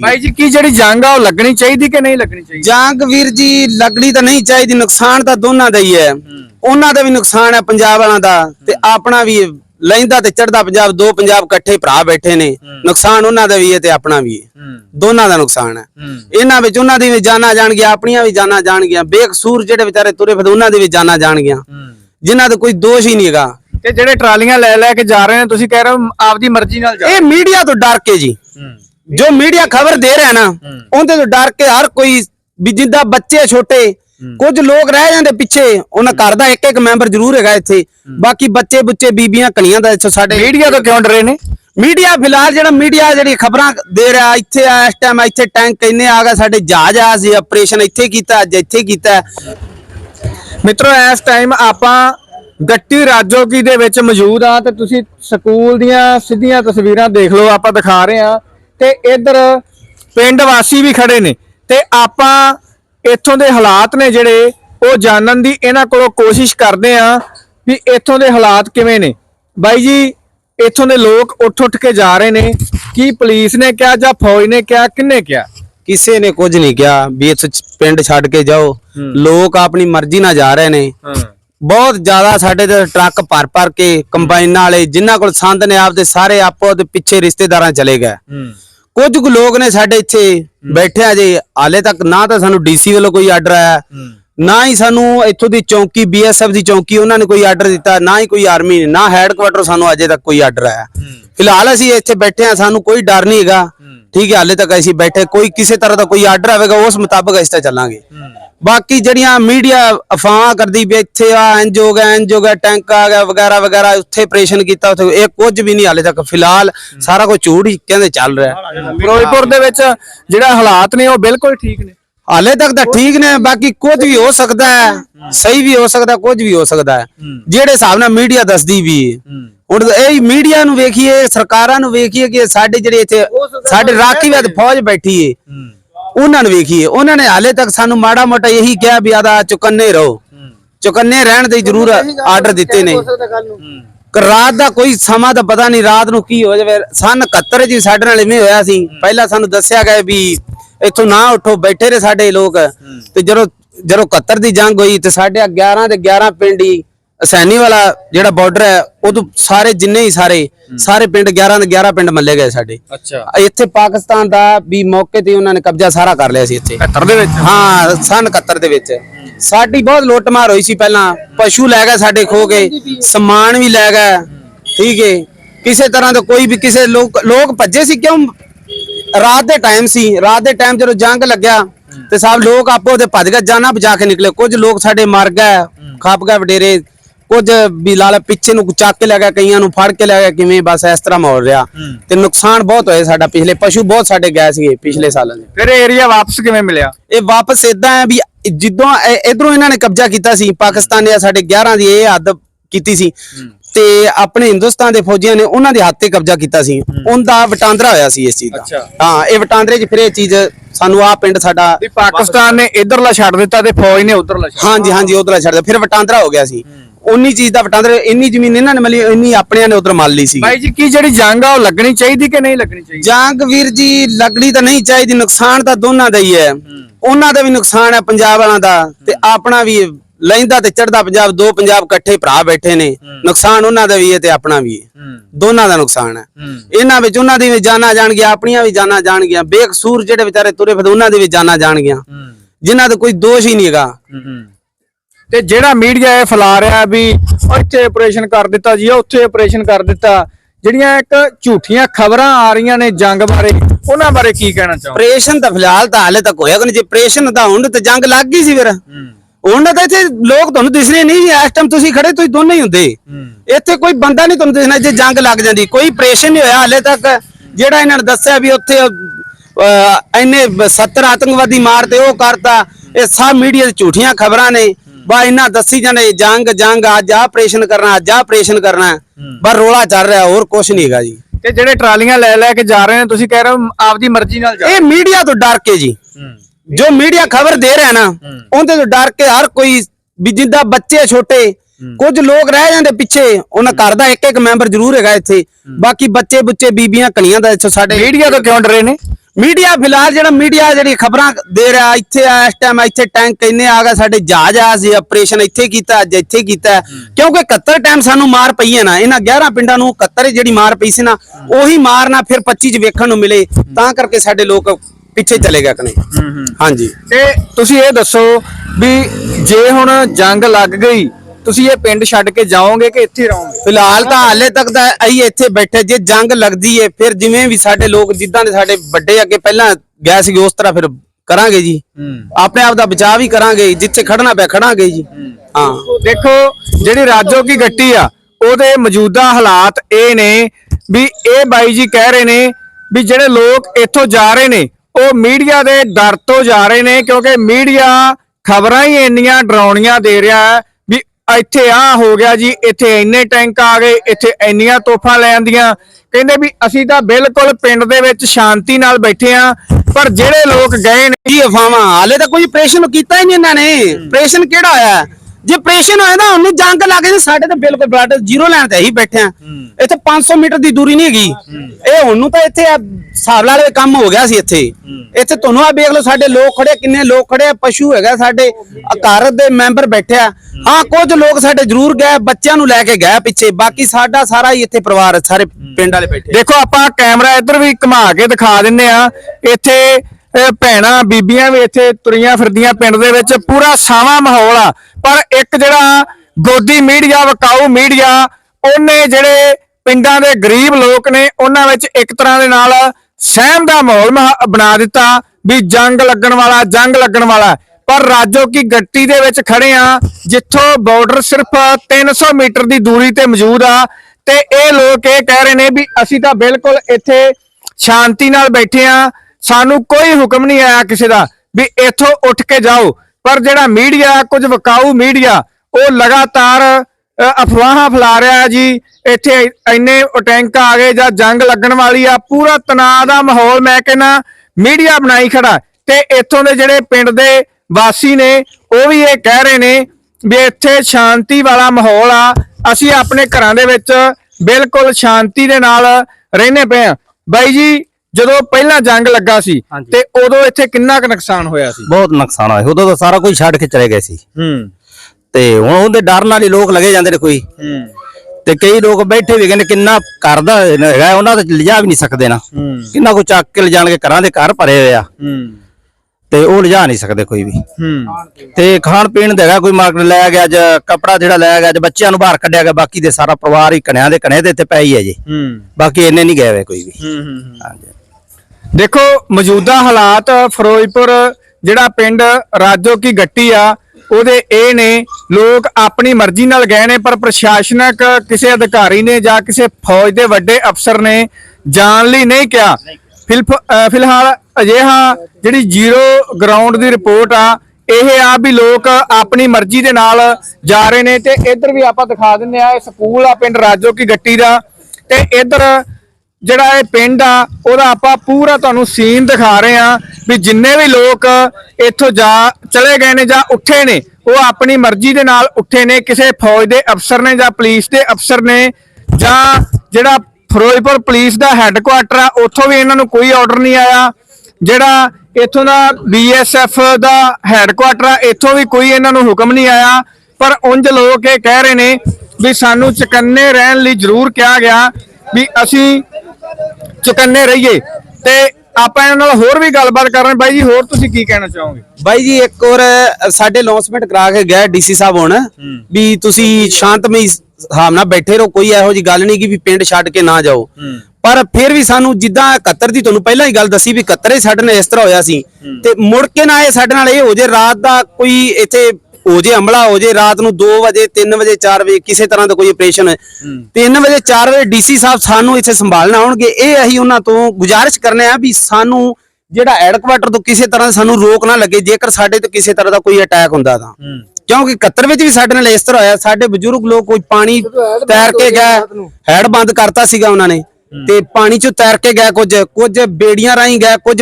ਬਾਈ ਜੀ ਕੀ ਜਿਹੜੀ ਜੰਗ ਆ ਉਹ ਲੱਗਣੀ ਚਾਹੀਦੀ ਕਿ ਨਹੀਂ ਲੱਗਣੀ ਚਾਹੀਦੀ? ਜੰਗ ਵੀਰ ਜੀ ਲੱਗਣੀ ਤਾਂ ਨਹੀਂ ਚਾਹੀਦੀ ਨੁਕਸਾਨ ਤਾਂ ਦੋਨਾਂ ਦਾ ਹੀ ਹੈ। ਉਹਨਾਂ ਦਾ ਵੀ ਨੁਕਸਾਨ ਹੈ ਪੰਜਾਬ ਵਾਲਾਂ ਦਾ ਤੇ ਆਪਣਾ ਵੀ। ਲੈਂਦਾ ਤੇ ਚੜਦਾ ਪੰਜਾਬ ਦੋ ਪੰਜਾਬ ਇਕੱਠੇ ਭਰਾ ਬੈਠੇ ਨੇ। ਨੁਕਸਾਨ ਉਹਨਾਂ ਦਾ ਵੀ ਹੈ ਤੇ ਆਪਣਾ ਵੀ ਹੈ। ਦੋਨਾਂ ਦਾ ਨੁਕਸਾਨ ਹੈ। ਇਹਨਾਂ ਵਿੱਚ ਉਹਨਾਂ ਦੀ ਵੀ ਜਾਨਾਂ ਜਾਣਗੀਆਂ ਆਪਣੀਆਂ ਵੀ ਜਾਨਾਂ ਜਾਣਗੀਆਂ। ਬੇਕਸੂਰ ਜਿਹੜੇ ਵਿਚਾਰੇ ਤੁਰੇ ਫਿਰਦੇ ਉਹਨਾਂ ਦੀ ਵੀ ਜਾਨਾਂ ਜਾਣਗੀਆਂ। ਜਿਨ੍ਹਾਂ ਦਾ ਕੋਈ ਦੋਸ਼ ਹੀ ਨਹੀਂ ਹੈਗਾ। ਤੇ ਜਿਹੜੇ ਟਰਾਲੀਆਂ ਲੈ ਲੈ ਕੇ ਜਾ ਰਹੇ ਨੇ ਤੁਸੀਂ ਕਹਿ ਰਹੇ ਹੋ ਆਪਦੀ ਮਰਜ਼ੀ ਨਾਲ ਜਾ ਇਹ ਮੀਡੀਆ ਤੋਂ ਡਰ ਕੇ ਜੀ। ਜੋ ਮੀਡੀਆ ਖਬਰ ਦੇ ਰਿਹਾ ਨਾ ਉਹਦੇ ਤੋਂ ਡਰ ਕੇ ਹਰ ਕੋਈ ਵੀ ਜਿੱਦਾਂ ਬੱਚੇ ਛੋਟੇ ਕੁਝ ਲੋਕ ਰਹਿ ਜਾਂਦੇ ਪਿੱਛੇ ਉਹਨਾਂ ਘਰ ਦਾ ਇੱਕ ਇੱਕ ਮੈਂਬਰ ਜ਼ਰੂਰ ਹੈਗਾ ਇੱਥੇ। ਬਾਕੀ ਬੱਚੇ ਬੁੱਚੇ ਬੀਬੀਆਂ ਕਣੀਆਂ ਦਾ ਇੱਥੇ ਸਾਡੇ ਮੀਡੀਆ ਤੋਂ ਕਿਉਂ ਡਰੇ ਨੇ? ਮੀਡੀਆ ਫਿਲਹਾਲ ਜਿਹੜਾ ਮੀਡੀਆ ਜਿਹੜੀ ਖਬਰਾਂ ਦੇ ਰਿਹਾ ਇੱਥੇ ਆ ਇਸ ਟਾਈਮ ਇੱਥੇ ਟੈਂਕ ਇੰਨੇ ਆ ਗਏ ਸਾਡੇ ਜਹਾਜ਼ ਆ ਸੀ ਆਪਰੇਸ਼ਨ ਇੱਥੇ ਕੀਤਾ ਅੱਜ ਇੱਥੇ ਕੀਤਾ। ਮਿੱਤਰੋ ਇਸ ਟਾਈਮ ਆਪਾਂ ਗੱਟੀ ਰਾਜੋਗੀ ਦੇ ਵਿੱਚ ਮੌਜੂਦ ਆ ਤੇ ਤੁਸੀਂ ਸਕੂਲ ਦੀਆਂ ਸਿੱਧੀਆਂ ਤਸਵੀਰਾਂ ਦੇਖ ਲਓ ਆਪਾਂ ਦਿਖਾ ਰਹੇ ਆ ਤੇ ਇੱਧਰ ਪਿੰਡ ਵਾਸੀ ਵੀ ਖੜੇ ਨੇ ਤੇ ਆਪਾਂ ਇੱਥੋਂ ਦੇ ਹਾਲਾਤ ਨੇ ਜਿਹੜੇ ਉਹ ਜਾਣਨ ਦੀ ਇਹਨਾਂ ਕੋਲੋਂ ਕੋਸ਼ਿਸ਼ ਕਰਦੇ ਆ ਵੀ ਇੱਥੋਂ ਦੇ ਹਾਲਾਤ ਕਿਵੇਂ ਨੇ। ਬਾਈ ਜੀ ਇੱਥੋਂ ਦੇ ਲੋਕ ਉੱਠ ਉੱਠ ਕੇ ਜਾ ਰਹੇ ਨੇ। ਕੀ ਪੁਲਿਸ ਨੇ ਕਿਹਾ ਜਾਂ ਫੌਜ ਨੇ ਕਿਹਾ ਕਿੰਨੇ ਕਿਹਾ? ਕਿਸੇ ਨੇ ਕੁਝ ਨਹੀਂ ਕਿਹਾ ਵੀ ਇੱਥੇ ਪਿੰਡ ਛੱਡ ਕੇ ਜਾਓ। ਲੋਕ ਆਪਣੀ ਮਰਜ਼ੀ ਨਾਲ ਜਾ ਰਹੇ ਨੇ। ਬਹੁਤ ਜ਼ਿਆਦਾ ਸਾਡੇ ਤੇ ਟਰੱਕ ਭਰ ਭਰ ਕੇ ਕੰਬਾਈਨਾਂ ਵਾਲੇ ਜਿਨ੍ਹਾਂ ਕੋਲ ਸੰਦ ਨੇ ਆਪਦੇ ਸਾਰੇ ਆਪੋ ਦੇ ਪਿੱਛੇ ਰਿਸ਼ਤੇਦਾਰਾਂ ਚਲੇ ਗਏ। ਕੁਝ ਕੁ ਲੋਕ ਨੇ ਸਾਡੇ ਇੱਥੇ ਬੈਠੇ ਆ ਜੇ ਹਾਲੇ ਤੱਕ ਨਾ ਤਾਂ ਸਾਨੂੰ ਡੀਸੀ ਵੱਲੋਂ ਕੋਈ ਆਰਡਰ ਆਇਆ ਨਾ ਹੀ ਸਾਨੂੰ ਇੱਥੋਂ ਦੀ ਚੌਂਕੀ ਬੀਐਸਐਫ ਦੀ ਚੌਂਕੀ ਉਹਨਾਂ ਨੇ ਕੋਈ ਆਰਡਰ ਦਿੱਤਾ ਨਾ ਹੀ ਕੋਈ ਆਰਮੀ ਨੇ ਨਾ ਹੈੱਡਕੁਆਟਰ ਸਾਨੂੰ ਅਜੇ ਤੱਕ ਕੋਈ ਆਰਡਰ ਆਇਆ। ਫਿਲਹਾਲ ਅਸੀਂ ਇੱਥੇ ਬੈਠੇ ਆ ਸਾਨੂੰ ਕੋਈ ਡਰ ਨਹੀਂ ਹੈਗਾ। ਠੀਕ ਹੈ ਹਾਲੇ ਤੱਕ ਅਸੀਂ ਬੈਠੇ ਕੋਈ ਕਿਸੇ ਤਰ੍ਹਾਂ ਦਾ ਕੋਈ ਆਰਡਰ ਆਵੇਗਾ ਉਸ ਮੁਤਾਬਕ ਅਸੀਂ ਤਾਂ ਚੱਲਾਂਗੇ। ਬਾਕੀ ਜਿਹੜੀਆਂ ਮੀਡੀਆ ਅਫਵਾਹ ਕਰਦੀ ਵੀ ਇੱਥੇ ਆ ਇੰਜ ਹੋ ਗਿਆ ਇੰਜ ਹੋ ਗਿਆ ਟੈਂਕ ਆ ਗਿਆ ਵਗੈਰਾ ਵਗੈਰਾ ਉੱਥੇ ਆਪਰੇਸ਼ਨ ਕੀਤਾ ਉੱਥੇ ਇਹ ਕੁਝ ਵੀ ਨਹੀਂ ਹਾਲੇ ਤੱਕ ਫਿਲਹਾਲ ਸਾਰਾ ਕੁਝ ਝੂਠ ਹੀ ਕਹਿੰਦੇ ਚੱਲ ਰਿਹਾ। ਫਿਰੋਜ਼ਪੁਰ ਦੇ ਵਿੱਚ ਜਿਹੜਾ ਹਾਲਾਤ ਨੇ ਉਹ ਬਿਲਕੁਲ ਠੀਕ ਨੇ। ਹਾਲੇ ਤੱਕ ਤਾਂ ਠੀਕ ਨੇ ਬਾਕੀ ਕੁਝ ਵੀ ਹੋ ਸਕਦਾ ਹੈ ਸਹੀ ਵੀ ਹੋ ਸਕਦਾ ਕੁਝ ਵੀ ਹੋ ਸਕਦਾ ਹੈ। ਜਿਹੜੇ ਹਿਸਾਬ ਨਾਲ ਮੀਡੀਆ ਦੱਸਦੀ ਵੀ ਹੁਣ ਇਹ ਮੀਡੀਆ ਨੂੰ ਵੇਖੀਏ ਸਰਕਾਰਾਂ ਨੂੰ ਵੇਖੀਏ ਕਿ ਸਾਡੇ ਜਿਹੜੇ ਇੱਥੇ ਸਾਡੇ ਰਾਖੀ ਵਿੱਚ ਫੌਜ ਬੈਠੀ ਏ। ਉਹਨਾਂ ਨੂੰ ਵੇਖੀਏ। ਉਹਨਾਂ ਨੇ ਹਾਲੇ ਤੱਕ ਸਾਨੂੰ ਮਾੜਾ ਮੋਟਾ ਇਹੀ ਕਿਹਾ ਵੀ ਆਦਾ ਚੁਕੰਨੇ ਰਹੋ। ਚੁਕੰਨੇ ਰਹਿਣ ਦੇ ਜ਼ਰੂਰ ਆਰਡਰ ਦਿੱਤੇ ਨੇ। ਕਿ ਰਾਤ ਦਾ ਕੋਈ ਸਮਾਂ ਤਾਂ ਪਤਾ ਨਹੀਂ ਰਾਤ ਨੂੰ ਕੀ ਹੋ ਜਾਵੇ। ਸਨ 71 ਜੀ ਸਾਡੇ ਨਾਲ ਇਵੇਂ ਹੋਇਆ ਸੀ। ਪਹਿਲਾਂ ਸਾਨੂੰ ਦੱਸਿਆ ਗਿਆ ਵੀ ਇੱਥੋਂ ਨਾ ਉੱਠੋ ਬੈਠੇ ਰਹੇ ਸਾਡੇ ਲੋਕ। ਤੇ ਜਦੋਂ ਜਦੋਂ 71 ਦੀ ਜੰਗ ਹੋਈ ਤੇ ਸਾਡੇ 11 ਦੇ 11 ਪਿੰਡ ਹੀ ਅਸੈਨੀ ਵਾਲਾ ਜਿਹੜਾ ਬਾਰਡਰ ਹੈ ਉਹ ਤੋਂ ਸਾਰੇ ਜਿੰਨੇ ਹੀ ਸਾਰੇ ਸਾਰੇ ਪਿੰਡ 11 ਦੇ 11 ਪਿੰਡ ਮੱਲੇ ਗਏ ਸਾਡੇ। ਅੱਛਾ। ਇੱਥੇ ਪਾਕਿਸਤਾਨ ਦਾ ਵੀ ਮੌਕੇ ਤੇ ਉਹਨਾਂ ਨੇ ਕਬਜ਼ਾ ਸਾਰਾ ਕਰ ਲਿਆ ਸੀ ਇੱਥੇ। 71 ਦੇ ਵਿੱਚ? ਹਾਂ ਸਨ 71 ਦੇ ਵਿੱਚ। ਸਾਡੀ ਬਹੁਤ ਲੁੱਟਮਾਰ ਹੋਈ ਸੀ ਪਹਿਲਾਂ। ਪਸ਼ੂ ਲੈ ਗਏ ਸਾਡੇ ਖੋ ਕੇ। ਸਮਾਨ ਵੀ ਲੈ ਗਏ। ਠੀਕ ਹੈ ਕਿਸੇ ਤਰ੍ਹਾਂ ਦਾ ਕੋਈ ਵੀ ਕਿਸੇ ਲੋਕ ਲੋਕ ਭੱਜੇ ਸੀ ਕਿਉਂ? ਰਾਤ ਦੇ ਟਾਈਮ ਸੀ। ਰਾਤ ਦੇ ਟਾਈਮ ਜਦੋਂ ਜੰਗ ਲੱਗਿਆ ਤੇ ਸਭ ਲੋਕ ਆਪੋ ਦੇ ਭੱਜ ਗਏ। ਜਾਨਾਂ ਬਚਾ ਕੇ ਨਿਕਲੇ। ਕੁਝ ਲੋਕ ਸਾਡੇ ਮਰ ਗਏ। ਖੱਪ ਗਏ ਵਡੇਰੇ ਕੁਝ ਵੀ ਲਾਲ ਪਿੱਛੇ ਨੂੰ ਚੱਕ ਕੇ ਲੈ ਗਿਆ ਕਈਆਂ ਨੂੰ ਫੜ ਕੇ ਲੈ ਗਿਆ ਕਿਵੇਂ ਬਸ ਇਸ ਤਰ੍ਹਾਂ ਮਾਹੌਲ ਰਿਹਾ। ਤੇ ਨੁਕਸਾਨ ਬਹੁਤ ਹੋਏ ਸਾਡਾ ਪਿਛਲੇ ਪਸ਼ੂ ਬਹੁਤ ਸਾਡੇ ਗਏ ਸੀਗੇ ਪਿਛਲੇ ਸਾਲਾਂ ਦੇ। ਫਿਰ ਇਹ ਏਰੀਆ ਵਾਪਸ ਕਿਵੇਂ ਮਿਲਿਆ? ਇਹ ਵਾਪਸ ਇਦਾਂ ਹੈ ਵੀ ਜਿੱਦੋਂ ਇਧਰੋਂ ਇਹਨਾਂ ਨੇ ਕਬਜ਼ਾ ਕੀਤਾ ਸੀ ਪਾਕਿਸਤਾਨ ਨੇ ਸਾਡੇ 11 ਦੀ ਇਹ ਹੱਦ ਕੀਤੀ ਸੀ। ਤੇ ਆਪਣੇ ਹਿੰਦੁਸਤਾਨ ਦੇ ਫੌਜੀਆਂ ਨੇ ਉਹਨਾਂ ਦੇ ਹੱਥ ਤੇ ਕਬਜ਼ਾ ਕੀਤਾ ਸੀ। ਉਹਦਾ ਵਟਾਂਦਰਾ ਹੋਇਆ ਸੀ ਇਸ ਚੀਜ਼ ਦਾ। ਹਾਂ ਇਹ ਵਟਾਂਦਰੇ 'ਚ ਫਿਰ ਇਹ ਚੀਜ਼ ਸਾਨੂੰ ਆ ਪਿੰਡ ਸਾਡਾ ਪਾਕਿਸਤਾਨ ਨੇ ਇਧਰਲਾ ਛੱਡ ਦਿੱਤਾ ਤੇ ਫੌਜ ਨੇ ਉਧਰਲਾ ਛੱਡ ਹਾਂਜੀ ਹਾਂਜੀ ਉਧਰ ਛੱਡ ਦਿਆ ਫਿਰ ਵਟਾਂਦਰਾ ਹੋ ਗਿਆ ਸੀ। ਉਨੀ ਚੀਜ਼ ਦਾ ਵਟਾਂਦਰਾ ਇੰਨੀ ਜ਼ਮੀਨ ਇਹਨਾਂ ਨੇ ਮਲੀ ਇੰਨੀ ਆਪਣਿਆਂ ਨੇ ਉਧਰ ਮੱਲ ਲਈ ਸੀ ਬਾਈ ਜੀ ਕੀ ਜਿਹੜੀ ਜੰਗ ਆ ਉਹ ਲੱਗਣੀ ਚਾਹੀਦੀ ਕਿ ਨਹੀਂ ਲੱਗਣੀ ਚਾਹੀਦੀ? ਜੰਗ ਵੀਰ ਜੀ ਲੱਗਣੀ ਤਾਂ ਨਹੀਂ ਚਾਹੀਦੀ ਨੁਕਸਾਨ ਤਾਂ ਦੋਨਾਂ ਦਾ ਹੀ ਹੈ। ਉਹਨਾਂ ਦਾ ਵੀ ਨੁਕਸਾਨ ਹੈ ਪੰਜਾਬ ਵਾਲਾਂ ਦਾ ਤੇ ਆਪਣਾ ਵੀ। ਲੈਂਦਾ ਤੇ ਚੜਦਾ ਪੰਜਾਬ ਦੋ ਪੰਜਾਬ ਇਕੱਠੇ ਭਰਾ ਬੈਠੇ ਨੇ। ਨੁਕਸਾਨ ਉਹਨਾਂ ਦਾ ਵੀ ਹੈ ਤੇ ਆਪਣਾ ਵੀ ਹੈ। ਦੋਨਾਂ ਦਾ ਨੁਕਸਾਨ ਹੈ। ਇਹਨਾਂ ਵਿੱਚ ਉਹਨਾਂ ਦੀ ਵੀ ਜਾਨਾਂ ਜਾਣਗੀਆਂ ਆਪਣੀਆਂ ਵੀ ਜਾਨਾਂ ਜਾਣਗੀਆਂ। ਬੇਕਸੂਰ ਜਿਹੜੇ ਵਿਚਾਰੇ ਤੁਰੇ ਫਿਰਦੇ ਉਹਨਾਂ ਦੀ ਵੀ ਜਾਨਾਂ ਜਾਣਗੀਆਂ। ਜਿਨ੍ਹਾਂ ਦਾ ਕੋਈ ਦੋਸ਼ ਹੀ ਨਹੀਂ ਹੈਗਾ। ਤੇ ਜਿਹੜਾ ਮੀਡੀਆ ਇਹ ਫੈਲਾ ਰਿਹਾ ਵੀ ਇੱਥੇ ਆਪਰੇਸ਼ਨ ਕਰ ਦਿੱਤਾ ਜੀ ਉੱਥੇ ਆਪਰੇਸ਼ਨ ਕਰ ਦਿੱਤਾ। ਜਿਹੜੀਆਂ ਇੱਕ ਝੂਠੀਆਂ ਖਬਰਾਂ ਆ ਰਹੀਆਂ ਨੇ ਜੰਗ ਬਾਰੇ ਉਹਨਾਂ ਬਾਰੇ ਕੀ ਕਹਿਣਾ ਚਾਹੋ ਆਪਰੇਸ਼ਨ ਤਾਂ ਫਿਲਹਾਲ ਤਾਂ ਹਾਲੇ ਤੱਕ ਹੋਇਆ ਕੋਈ ਨਹੀਂ। ਜੇ ਆਪਰੇਸ਼ਨ ਤਾਂ ਹੁਣ ਤੇ ਜੰਗ ਲੱਗ ਗਈ ਸੀ ਫਿਰ। ਹੁਣ ਤਾਂ ਇੱਥੇ ਲੋਕ ਤੁਹਾਨੂੰ ਦਿਸਣੇ ਨਹੀਂ ਇਸ ਟਾਈਮ ਤੁਸੀਂ ਖੜੇ ਤੁਸੀਂ ਦੋਨੇ ਹੀ ਹੁੰਦੇ। ਇੱਥੇ ਕੋਈ ਬੰਦਾ ਨਹੀਂ ਤੁਹਾਨੂੰ ਦਿਸਣਾ ਜੇ ਜੰਗ ਲੱਗ ਜਾਂਦੀ। ਕੋਈ ਆਪਰੇਸ਼ਨ ਨਹੀਂ ਹੋਇਆ ਹਾਲੇ ਤੱਕ। ਜਿਹੜਾ ਇਹਨਾਂ ਨੇ ਦੱਸਿਆ ਵੀ ਉੱਥੇ ਇੰਨੇ 70 ਆਤੰਕਵਾਦੀ ਮਾਰਤੇ ਉਹ ਕਰਤਾ। ਇਹ ਸਭ ਮੀਡੀਆ 'ਚ ਝੂਠੀਆਂ ਖਬਰਾਂ ਨੇ। ਬਾ ਇਹਨਾਂ ਦੱਸੀ ਜਾਂਦੇ ਜੰਗ ਜੰਗ ਅੱਜ ਆ ਆਪਰੇਸ਼ਨ ਕਰਨਾ ਅੱਜ ਆ ਆਪਰੇਸ਼ਨ ਕਰਨਾ। ਬਸ ਰੋਲਾ ਚੱਲ ਰਿਹਾ ਹੋਰ ਕੁਝ ਨਹੀਂ ਹੈਗਾ ਜੀ। ਤੇ ਜਿਹੜੇ ਟਰਾਲੀਆਂ ਲੈ ਲੈ ਕੇ ਜਾ ਰਹੇ ਨੇ ਤੁਸੀਂ ਕਹਿ ਰਹੇ ਹੋ ਆਪਦੀ ਮਰਜ਼ੀ ਨਾਲ ਜਾ ਇਹ ਮੀਡੀਆ ਤੋਂ ਡਰ ਕੇ ਜੀ। ਜੋ ਮੀਡੀਆ ਖਬਰ ਦੇ ਰਿਹਾ ਨਾ ਉਹਦੇ ਤੋਂ ਡਰ ਕੇ ਹਰ ਕੋਈ ਵੀ ਜਿੱਦਾਂ ਬੱਚੇ ਛੋਟੇ ਕੁਝ ਲੋਕ ਰਹਿ ਜਾਂਦੇ ਪਿੱਛੇ ਉਹਨਾਂ ਘਰ ਦਾ ਇੱਕ ਇੱਕ ਮੈਂਬਰ ਜ਼ਰੂਰ ਹੈਗਾ ਇੱਥੇ। ਬਾਕੀ ਬੱਚੇ ਬੁੱਚੇ ਬੀਬੀਆਂ ਕਣੀਆਂ ਦਾ ਇੱਥੇ ਸਾਡੇ ਮੀਡੀਆ ਤੋਂ ਕਿਉਂ ਡਰੇ ਨੇ? ਮੀਡੀਆ ਫਿਲਹਾਲ ਜਿਹੜਾ ਮੀਡੀਆ ਜਿਹੜੀ ਖਬਰਾਂ ਦੇ ਰਿਹਾ ਇੱਥੇ ਆ ਇਸ ਟਾਈਮ ਇੱਥੇ ਟੈਂਕ ਇੰਨੇ ਆ ਗਏ ਸਾਡੇ ਜਹਾਜ਼ ਆ ਸੀ ਆਪਰੇਸ਼ਨ ਇੱਥੇ ਕੀਤਾ ਅੱਜ ਇੱਥੇ ਕੀਤਾ। ਕਿਉਂਕਿ 71 ਟਾਈਮ ਸਾਨੂੰ ਮਾਰ ਪਈ ਹੈ ਨਾ ਇਹਨਾਂ 11 ਪਿੰਡਾਂ ਨੂੰ 71 ਜਿਹੜੀ ਮਾਰ ਪਈ ਸੀ ਨਾ ਉਹੀ ਮਾਰ ਨਾ ਫਿਰ 25 ਚ ਵੇਖਣ ਨੂੰ ਮਿਲੇ ਤਾਂ ਕਰਕੇ ਸਾਡੇ ਲੋਕ ਪਿੱਛੇ ਚਲੇ ਗਏ ਕਨੇ ਹਾਂਜੀ। ਤੇ ਤੁਸੀਂ ਇਹ ਦੱਸੋ ਵੀ ਜੇ ਹੁਣ ਜੰਗ ਲੱਗ ਗਈ ਤੁਸੀਂ ਇਹ ਪਿੰਡ ਛੱਡ ਕੇ ਜਾਓਗੇ ਕਿ ਇੱਥੇ ਰਹੋਗੇ? ਫਿਲਹਾਲ ਤਾਂ ਹਾਲੇ ਤੱਕ ਤਾਂ ਅਸੀਂ ਇੱਥੇ ਬੈਠੇ ਜੇ ਜੰਗ ਲੱਗਦੀ ਏ ਫਿਰ ਜਿਵੇਂ ਵੀ ਸਾਡੇ ਲੋਕ ਜਿੱਦਾਂ ਦੇ ਸਾਡੇ ਵੱਡੇ ਅੱਗੇ ਪਹਿਲਾਂ ਗਏ ਸੀਗੇ ਉਸ ਤਰ੍ਹਾਂ ਫਿਰ ਕਰਾਂਗੇ ਜੀ। ਆਪਣੇ ਆਪ ਦਾ ਬਚਾਅ ਵੀ ਕਰਾਂਗੇ ਜਿੱਥੇ ਖੜਨਾ ਪਿਆ ਖੜਾਂਗੇ ਜੀ। ਹਾਂ। ਦੇਖੋ ਜਿਹੜੀ ਰਾਜੋ ਕੀ ਗੱਟੀ ਆ ਉਹਦੇ ਮੌਜੂਦਾ ਹਾਲਾਤ ਇਹ ਨੇ ਵੀ ਇਹ ਬਾਈ ਜੀ ਕਹਿ ਰਹੇ ਨੇ ਵੀ ਜਿਹੜੇ ਲੋਕ ਇੱਥੋਂ ਜਾ ਰਹੇ ਨੇ ਉਹ ਮੀਡੀਆ ਦੇ ਡਰ ਤੋਂ ਜਾ ਰਹੇ ਨੇ ਕਿਉਂਕਿ ਮੀਡੀਆ ਖਬਰਾਂ ਹੀ ਇੰਨੀਆਂ ਡਰਾਉਣੀਆਂ ਦੇ ਰਿਹਾ ਹੈ ਇੱਥੇ ਆ ਹੋ ਗਿਆ ਜੀ ਇੱਥੇ ਇੰਨੇ ਟੈਂਕ ਆ ਗਏ ਇੱਥੇ ਇੰਨੀਆਂ ਤੋਹਫਾਂ ਲੈ ਆਂਦੀਆਂ। ਕਹਿੰਦੇ ਵੀ ਅਸੀਂ ਤਾਂ ਬਿਲਕੁਲ ਪਿੰਡ ਦੇ ਵਿੱਚ ਸ਼ਾਂਤੀ ਨਾਲ ਬੈਠੇ ਆ ਪਰ ਜਿਹੜੇ ਲੋਕ ਗਏ ਨੇ ਕੀ ਅਫਵਾਹਾਂ? ਹਾਲੇ ਤਾਂ ਕੋਈ ਆਪਰੇਸ਼ਨ ਕੀਤਾ ਹੀ ਨਹੀਂ ਇਹਨਾਂ ਨੇ। ਆਪਰੇਸ਼ਨ ਕਿਹੜਾ ਹੋਇਆ ਜੇ ਆਪਰੇਸ਼ਨ ਹੋਇਆ ਤਾਂ ਉਹਨੂੰ ਜੰਗ ਲੱਗ ਗਈ ਸਾਡੇ ਤਾਂ ਬਿਲਕੁਲ ਬਲੱਡ ਜ਼ੀਰੋ ਲਾਈਨ ਤੇ ਹੀ ਬੈਠੇ ਆ ਇੱਥੇ 500 ਮੀਟਰ ਦੀ ਦੂਰੀ ਨਹੀਂ ਹੈਗੀ। ਇਹ ਹੁਣ ਨੂੰ ਤਾਂ ਇੱਥੇ ਹਿਸਾਬ ਵਾਲੇ ਕੰਮ ਹੋ ਗਿਆ ਸੀ ਇੱਥੇ। ਇੱਥੇ ਤੁਹਾਨੂੰ ਆ ਵੇਖ ਲਓ ਸਾਡੇ ਲੋਕ ਖੜੇ ਕਿੰਨੇ ਲੋਕ ਖੜੇ ਆ, ਪਸ਼ੂ ਹੈਗਾ ਸਾਡੇ ਘਰ ਦੇ ਮੈਂਬਰ ਬੈਠੇ ਆ। ਹਾਂ। ਕੁਝ ਲੋਕ ਸਾਡੇ ਜ਼ਰੂਰ ਗਏ ਬੱਚਿਆਂ ਨੂੰ ਲੈ ਕੇ ਗਏ ਪਿੱਛੇ। ਬਾਕੀ ਸਾਡਾ ਸਾਰਾ ਹੀ ਇੱਥੇ ਪਰਿਵਾਰ ਸਾਰੇ ਪਿੰਡ ਵਾਲੇ ਬੈਠੇ। ਦੇਖੋ ਆਪਾਂ ਕੈਮਰਾ ਇੱਧਰ ਵੀ ਘੁਮਾ ਕੇ ਦਿਖਾ ਦਿੰਨੇ ਆ ਇੱਥੇ ਭੈਣਾਂ ਬੀਬੀਆਂ ਵੀ ਇੱਥੇ ਤੁਰੀਆਂ ਫਿਰਦੀਆਂ ਪਿੰਡ ਦੇ ਵਿੱਚ, ਪੂਰਾ ਸਾਵਾਂ ਮਾਹੌਲ ਆ। ਪਰ ਇੱਕ ਜਿਹੜਾ ਗੋਦੀ ਮੀਡੀਆ, ਵਕਾਊ ਮੀਡੀਆ, ਉਹਨੇ ਜਿਹੜੇ ਪਿੰਡਾਂ ਦੇ ਗਰੀਬ ਲੋਕ ਨੇ, ਉਹਨਾਂ ਵਿੱਚ ਇੱਕ ਤਰ੍ਹਾਂ ਦੇ ਨਾਲ ਸਹਿਮ ਦਾ ਮਾਹੌਲ ਮਹਾ- ਬਣਾ ਦਿੱਤਾ ਵੀ ਜੰਗ ਲੱਗਣ ਵਾਲਾ, ਜੰਗ ਲੱਗਣ ਵਾਲਾ ਪਰ ਰਾਜੋ ਕੀ ਗੱਟੀ ਦੇ ਵਿੱਚ ਖੜੇ ਆ, ਜਿੱਥੋਂ ਬਾਰਡਰ ਸਿਰਫ 300 ਮੀਟਰ ਦੀ ਦੂਰੀ ਤੇ ਮੌਜੂਦ ਆ, ਤੇ ਇਹ ਲੋਕ ਇਹ ਕਹਿ ਰਹੇ ਨੇ ਵੀ ਅਸੀਂ ਤਾਂ ਬਿਲਕੁਲ ਇੱਥੇ ਸ਼ਾਂਤੀ ਨਾਲ ਬੈਠੇ ਆ ਸਾਨੂੰ ਕੋਈ ਹੁਕਮ ਨਹੀਂ ਆਇਆ ਕਿਸੇ ਦਾ ਵੀ ਇੱਥੋਂ ਉੱਠ ਕੇ ਜਾਓ। ਪਰ ਜਿਹੜਾ ਮੀਡੀਆ, ਕੁਝ ਵਕਾਊ ਮੀਡੀਆ, ਉਹ ਲਗਾਤਾਰ ਅਫਵਾਹਾਂ ਫੈਲਾ ਰਿਹਾ ਹੈ ਜੀ। ਇੱਥੇ ਇੰਨੇ ਟੈਂਕ ਆ ਗਏ ਜਾਂ ਜੰਗ ਲੱਗਣ ਵਾਲੀ ਆ, ਪੂਰਾ ਤਣਾਅ ਦਾ ਮਾਹੌਲ ਮੈਂ ਕਹਿੰਦਾ, ਮੀਡੀਆ ਬਣਾਈ ਖੜਾ। ਤੇ ਇੱਥੋਂ ਦੇ ਜਿਹੜੇ ਪਿੰਡ ਦੇ ਵਾਸੀ ਨੇ, ਉਹ ਵੀ ਇਹ ਕਹਿ ਰਹੇ ਨੇ ਵੀ ਇੱਥੇ ਸ਼ਾਂਤੀ ਵਾਲਾ ਮਾਹੌਲ ਆ। ਅਸੀਂ ਆਪਣੇ ਘਰਾਂ ਦੇ ਵਿੱਚ ਬਿਲਕੁਲ ਸ਼ਾਂਤੀ ਦੇ ਨਾਲ ਰਹਿੰਦੇ ਪਏ ਆ ਬਾਈ ਜੀ ਜਦੋਂ ਪਹਿਲਾਂ ਜੰਗ ਲੱਗਾ ਸੀ ਹਾਂਜੀ। ਤੇ ਉਦੋਂ ਇੱਥੇ ਕਿੰਨਾ ਕੁ ਨੁਕਸਾਨ ਹੋਇਆ ਸੀ? ਬਹੁਤ ਨੁਕਸਾਨ ਹੋਇਆ ਉਦੋਂ ਤਾਂ ਸਾਰਾ ਕੁਝ ਛੱਡ ਕੇ ਚਲੇ ਗਏ ਸੀ। ਹੂੰ। ਤੇ ਹੁਣ ਉਹਦੇ ਡਰ ਨਾਲ ਹੀ ਲੋਕ ਲਗੇ ਜਾਂਦੇ ਨੇ ਕੋਈ। ਹੂੰ। ਤੇ ਕਈ ਲੋਕ ਬੈਠੇ ਵੀ ਕਹਿੰਦੇ ਕਿੰਨਾ ਕਰਦਾ ਹੈਗਾ ਉਹਨਾਂ ਤੇ ਲਿਜਾ ਵੀ ਨਹੀਂ ਸਕਦੇ ਨਾ। ਹੂੰ। ਕਿੰਨਾ ਕੋ ਚੱਕ ਕੇ ਲਿਜਾਣਗੇ ਘਰਾਂ ਦੇ ਘਰ ਭਰੇ ਹੋਏ ਆ। ਹੂੰ। ਤੇ ਉਹ ਲਿਜਾ ਨਹੀਂ ਸਕਦੇ ਕੋਈ ਵੀ। ਹੂੰ। ਤੇ ਖਾਣ ਪੀਣ ਦਾ ਹੈਗਾ ਕੋਈ ਮਾਰਕੀਟ ਲੈ ਗਿਆ ਅੱਜ ਕਪੜਾ ਜਿਹੜਾ ਲੈ ਗਿਆ ਅੱਜ ਬੱਚਿਆਂ ਨੂੰ ਬਾਹਰ ਕੱਢਿਆ ਗਿਆ ਬਾਕੀ ਦੇ ਸਾਰਾ ਪਰਿਵਾਰ ਹੀ ਕਣਿਆਂ ਦੇ ਕਣੇ ਦੇ ਇੱਥੇ ਪੈ ਹੀ ਹੈ ਜੀ। ਹੂੰ। ਬਾਕੀ ਇੰਨੇ ਨਹੀਂ ਗਏ ਹੋਏ ਕੋਈ ਵੀ। ਹੂੰ। ਹਾਂਜੀ। ਦੇਖੋ, ਮੌਜੂਦਾ ਹਾਲਾਤ ਫਿਰੋਜ਼ਪੁਰ, ਜਿਹੜਾ ਪਿੰਡ ਰਾਜੋ ਕੀ ਗੱਟੀ ਆ, ਉਹਦੇ ਇਹ ਨੇ, ਲੋਕ ਆਪਣੀ ਮਰਜ਼ੀ ਨਾਲ ਗਏ ਨੇ, ਪਰ ਪ੍ਰਸ਼ਾਸਨਕ ਕਿਸੇ ਅਧਿਕਾਰੀ ਨੇ ਜਾਂ ਕਿਸੇ ਫੌਜ ਦੇ ਵੱਡੇ ਅਫਸਰ ਨੇ ਜਾਣ ਲਈ ਨਹੀਂ ਕਿਹਾ। ਫਿਲਫ- ਫਿਲਹਾਲ ਅਜਿਹਾ ਜਿਹੜੀ ਜ਼ੀਰੋ ਗਰਾਊਂਡ ਦੀ ਰਿਪੋਰਟ ਆ, ਇਹ ਆ ਵੀ ਲੋਕ ਆਪਣੀ ਮਰਜ਼ੀ ਦੇ ਨਾਲ ਜਾ ਰਹੇ ਨੇ। ਤੇ ਇੱਧਰ ਵੀ ਆਪਾਂ ਦਿਖਾ ਦਿੰਦੇ ਆ, ਇਹ ਸਕੂਲ ਆ ਪਿੰਡ ਰਾਜੋ ਕੀ ਗੱਟੀ ਦਾ। ਤੇ ਇੱਧਰ ਜਿਹੜਾ ਇਹ ਪਿੰਡ ਆ, ਉਹਦਾ ਆਪਾਂ ਪੂਰਾ ਤੁਹਾਨੂੰ ਸੀਨ ਦਿਖਾ ਰਹੇ ਆ ਵੀ ਜਿੰਨੇ ਵੀ ਲੋਕ ਇੱਥੋਂ ਜਾ ਚਲੇ ਗਏ ਨੇ ਜਾਂ ਉੱਠੇ ਨੇ, ਉਹ ਆਪਣੀ ਮਰਜ਼ੀ ਦੇ ਨਾਲ ਉੱਠੇ ਨੇ, ਕਿਸੇ ਫੌਜ ਦੇ ਅਫਸਰ ਨੇ ਜਾਂ ਪੁਲਿਸ ਦੇ ਅਫਸਰ ਨੇ, ਜਾਂ ਜਿਹੜਾ ਫਿਰੋਜ਼ਪੁਰ ਪੁਲਿਸ ਦਾ ਹੈੱਡਕੁਆਟਰ ਆ, ਉੱਥੋਂ ਵੀ ਇਹਨਾਂ ਨੂੰ ਕੋਈ ਆਰਡਰ ਨਹੀਂ ਆਇਆ। ਜਿਹੜਾ ਇੱਥੋਂ ਦਾ ਬੀਐਸਐਫ ਦਾ ਹੈੱਡਕੁਆਟਰ ਆ, ਇੱਥੋਂ ਵੀ ਕੋਈ ਇਹਨਾਂ ਨੂੰ ਹੁਕਮ ਨਹੀਂ ਆਇਆ। ਪਰ ਉਂਝ ਲੋਕ ਇਹ ਕਹਿ ਰਹੇ ਨੇ ਵੀ ਸਾਨੂੰ ਚਕੰਨੇ ਰਹਿਣ ਲਈ ਜ਼ਰੂਰ ਕਿਹਾ ਗਿਆ ਵੀ ਅਸੀਂ ਚੁਕੰਨੇ ਰਹੀਏ। ਤੇ ਆਪਾਂ ਇਹਨਾਂ ਨਾਲ ਹੋਰ ਵੀ ਗੱਲਬਾਤ ਕਰਨ। ਬਾਈ ਜੀ ਹੋਰ ਤੁਸੀਂ ਕੀ ਕਹਿਣਾ ਚਾਹੋਗੇ? ਬਾਈ ਜੀ ਇੱਕ ਹੋਰ ਸਾਡੇ ਅਨਾਉਂਸਮੈਂਟ ਕਰਾ ਕੇ ਗਏ ਡੀਸੀ ਸਾਹਿਬ ਹੁਣ। ਵੀ ਤੁਸੀਂ ਸ਼ਾਂਤਮਈ ਹਿਸਾਬ ਨਾਲ ਬੈਠੇ ਰਹੋ ਕੋਈ ਇਹੋ ਜੀ ਗੱਲ ਨਹੀਂ ਕਿ ਵੀ ਪਿੰਡ ਛੱਡ ਕੇ ਨਾ ਜਾਓ। ਪਰ ਫਿਰ ਵੀ ਸਾਨੂੰ ਜਿੱਦਾਂ 71 ਦੀ ਤੁਹਾਨੂੰ ਪਹਿਲਾਂ ਹੀ ਗੱਲ ਦੱਸੀ ਵੀ 71 ਹੀ ਸਾਡੇ ਨਾਲ ਇਸ ਤਰ੍ਹਾਂ ਹੋਇਆ ਸੀ। ਤੇ ਮੁੜ ਕੇ ਨਾ ਇਹ ਸਾਡੇ ਨਾਲ ਇਹ ਹੋ ਜੇ ਰਾਤ ਦਾ ਕੋਈ ਇੱਥੇ ਹੋ ਜੇ ਹਮਲਾ ਹੋ ਜੇ ਰਾਤ ਨੂੰ 2 ਵਜੇ 3 ਵਜੇ 4 ਵਜੇ ਕਿਸੇ ਤਰ੍ਹਾਂ ਦਾ ਕੋਈ ਆਪਰੇਸ਼ਨ 3 ਵਜੇ 4 ਵਜੇ ਡੀਸੀ ਸਾਹਿਬ ਸਾਨੂੰ ਇੱਥੇ ਸੰਭਾਲਣਾ ਆਉਣਗੇ। ਇਹ ਅਸੀਂ ਉਹਨਾਂ ਤੋਂ ਗੁਜ਼ਾਰਿਸ਼ ਕਰਨੇ ਆ ਵੀ ਸਾਨੂੰ ਜਿਹੜਾ ਹੈਡਕੁਆਟਰ ਤੋਂ ਕਿਸੇ ਤਰ੍ਹਾਂ ਦੀ ਸਾਨੂੰ ਰੋਕ ਨਾ ਲੱਗੇ ਜੇਕਰ ਸਾਡੇ ਤੇ ਕਿਸੇ ਤਰ੍ਹਾਂ ਦਾ ਕੋਈ ਅਟੈਕ ਹੁੰਦਾ ਤਾਂ। ਕਿਉਂਕਿ 71 ਵਿੱਚ ਵੀ ਸਾਡੇ ਨਾਲ ਇਸ ਤਰ੍ਹਾਂ ਹੋਇਆ ਸਾਡੇ ਬਜ਼ੁਰਗ ਲੋਕ ਕੋਈ ਪਾਣੀ ਤੈਰ ਕੇ ਗਏ ਹੈਡ ਬੰਦ ਕਰਤਾ ਸੀਗਾ ਉਹਨਾਂ ਨੇ। ਤੇ ਪਾਣੀ ਚ ਤੈਰ ਕੇ ਗਏ ਕੁਝ ਕੁਝ ਬੇੜੀਆਂ ਰਾਹੀਂ ਗਏ ਕੁਝ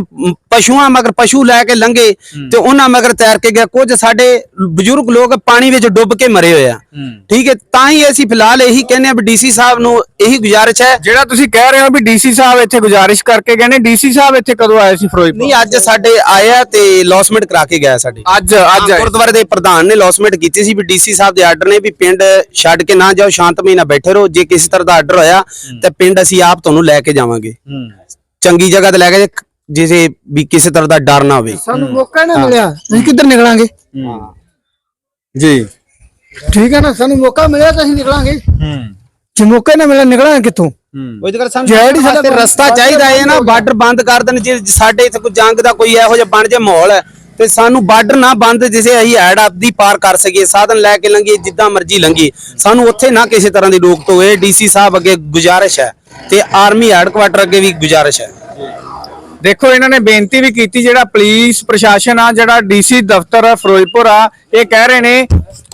ਪਸ਼ੂਆਂ ਮਗਰ ਪਸ਼ੂ ਲੈ ਕੇ ਲੰਘੇ ਤੇ ਉਹਨਾਂ ਮਗਰ ਤੈਰ ਕੇ ਗਏ। ਕੁਝ ਸਾਡੇ ਬਜ਼ੁਰਗ ਲੋਕ ਪਾਣੀ ਵਿੱਚ ਡੁੱਬ ਕੇ ਮਰੇ ਹੋਏ ਆ। ਠੀਕ ਹੈ ਤਾਂ ਹੀ ਅਸੀਂ ਫਿਲਹਾਲ ਇਹੀ ਕਹਿੰਦੇ ਆ ਵੀ ਡੀਸੀ ਸਾਹਿਬ ਨੂੰ ਇਹੀ ਗੁਜ਼ਾਰਿਸ਼ ਹੈ। ਜਿਹੜਾ ਤੁਸੀਂ ਕਹਿ ਰਹੇ ਹੋ ਵੀ ਡੀਸੀ ਸਾਹਿਬ ਇੱਥੇ ਗੁਜ਼ਾਰਿਸ਼ ਕਰਕੇ ਗਏ ਨੇ ਡੀਸੀ ਸਾਹਿਬ ਇੱਥੇ ਕਦੋਂ ਆਏ ਸੀ ਫਿਰੋਜ਼ਪੁਰ? ਨਹੀਂ ਅੱਜ ਸਾਡੇ ਆਇਆ ਤੇ ਲੌਸਮੈਂਟ ਕਰਾ ਕੇ ਗਿਆ ਸਾਡੇ। ਅੱਜ ਅੱਜ ਗੁਰਦੁਆਰੇ ਦੇ ਪ੍ਰਧਾਨ ਨੇ ਲੌਸਮੈਂਟ ਕੀਤੀ ਸੀ ਵੀ ਡੀਸੀ ਸਾਹਿਬ ਦੇ ਆਰਡਰ ਨੇ ਵੀ ਪਿੰਡ ਛੱਡ ਕੇ ਨਾ ਜਾਓ ਸ਼ਾਂਤਮਈ ਨਾਲ ਬੈਠੇ ਰਹੋ। ਜੇ ਕਿਸੇ ਤਰ੍ਹਾਂ ਦਾ ਆਰਡਰ ਹੋਇਆ ਤੇ ਪਿੰਡ ਅਸੀਂ ਆਪ ਤੁਹਾਨੂੰ ਲੈ ਕੇ ਜਾਵਾਂਗੇ। ਚੰਗੀ ਜਗ੍ਹਾ ਤੇ ਲੈ ਕੇ ਜਿਸੇ ਵੀ ਕਿਸੇ ਤਰ੍ਹਾਂ ਦਾ ਡਰ ਨਾ ਹੋਵੇ। ਸਾਨੂੰ ਮੌਕਾ ਨਾ ਮਿਲਿਆ। ਅਸੀਂ ਕਿੱਧਰ ਨਿਕਲਾਂਗੇ? ਜੀ। ਠੀਕ ਹੈ ਨਾ ਸਾਨੂੰ ਮੌਕਾ ਮਿਲਿਆ ਤਾਂ ਅਸੀਂ ਨਿਕਲਾਂਗੇ। ਜੇ ਮੌਕਾ ਨਾ ਮਿਲਿਆ ਨਿਕਲਾਂਗੇ ਕਿੱਥੋਂ? ਉਹ ਜਗਰ ਸਾਨੂੰ ਜਿਹੜੀ ਸਾਡਾ ਰਸਤਾ ਚਾਹੀਦਾ ਹੈ ਨਾ ਬਾਰਡਰ ਬੰਦ ਕਰ ਦੇਣ ਜੇ ਸਾਡੇ ਇੱਥੇ ਕੋਈ ਜੰਗ ਦਾ ਕੋਈ ਇਹੋ ਜਿਹਾ ਬਣ ਜਾ ਮਾਹੌਲ ਹੈ ਤੇ ਸਾਨੂੰ ਬਾਰਡਰ ਨਾ ਬੰਦ ਜਿਸੇ ਅਸੀਂ ਐਡ ਆਪਦੀ ਪਾਰ ਕਰ ਸਕੀਏ ਸਾਧਨ ਲੈ ਕੇ ਲੰਘੀਏ ਜਿੱਦਾਂ ਮਰਜ਼ੀ ਲੰਘੀਏ। ਸਾਨੂੰ ਉੱਥੇ ਨਾ ਕਿਸੇ ਤਰ੍ਹਾਂ ਦੀ ਰੋਕ ਟੋਏ ਡੀਸੀ ਸਾਹਿਬ ਅੱਗੇ ਗੁਜ਼ਾਰਿਸ਼ ਹੈ। ਤੇ ਆਰਮੀ ਹੈਡਕੁਆਟਰ ਅੱਗੇ ਵੀ ਗੁਜ਼ਾਰਿਸ਼ ਹੈ। ਦੇਖੋ, ਇਹਨਾਂ ਨੇ ਬੇਨਤੀ ਵੀ ਕੀਤੀ, ਜਿਹੜਾ ਪੁਲਿਸ ਪ੍ਰਸ਼ਾਸਨ ਆ, ਜਿਹੜਾ ਡੀਸੀ ਦਫ਼ਤਰ ਫਿਰੋਜ਼ਪੁਰ ਆ, ਇਹ ਕਹਿ ਰਹੇ ਨੇ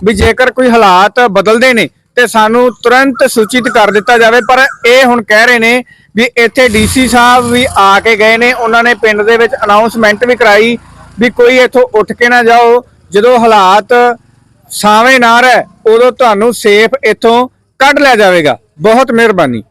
ਵੀ ਜੇਕਰ ਕੋਈ ਹਾਲਾਤ ਬਦਲਦੇ ਨੇ ਤੇ ਸਾਨੂੰ ਤੁਰੰਤ ਸੂਚਿਤ ਕਰ ਦਿੱਤਾ ਜਾਵੇ, ਪਰ ਇਹ ਹੁਣ ਕਹਿ ਰਹੇ ਨੇ ਵੀ ਇੱਥੇ ਡੀਸੀ ਸਾਹਿਬ ਵੀ ਆ ਕੇ ਗਏ ਨੇ, ਉਹਨਾਂ ਨੇ ਪਿੰਡ ਦੇ ਵਿੱਚ ਅਨਾਉਂਸਮੈਂਟ ਵੀ ਕਰਾਈ ਵੀ ਕੋਈ ਇੱਥੋਂ ਉੱਠ ਕੇ ਨਾ ਜਾਓ, ਜਦੋਂ ਹਾਲਾਤ ਸਾਵੇਂ ਨਾ ਰਹਿ, ਉਦੋਂ ਤੁਹਾਨੂੰ ਸੇਫ ਇੱਥੋਂ ਕੱਢ ਲਿਆ ਜਾਵੇਗਾ। ਬਹੁਤ ਮਿਹਰਬਾਨੀ।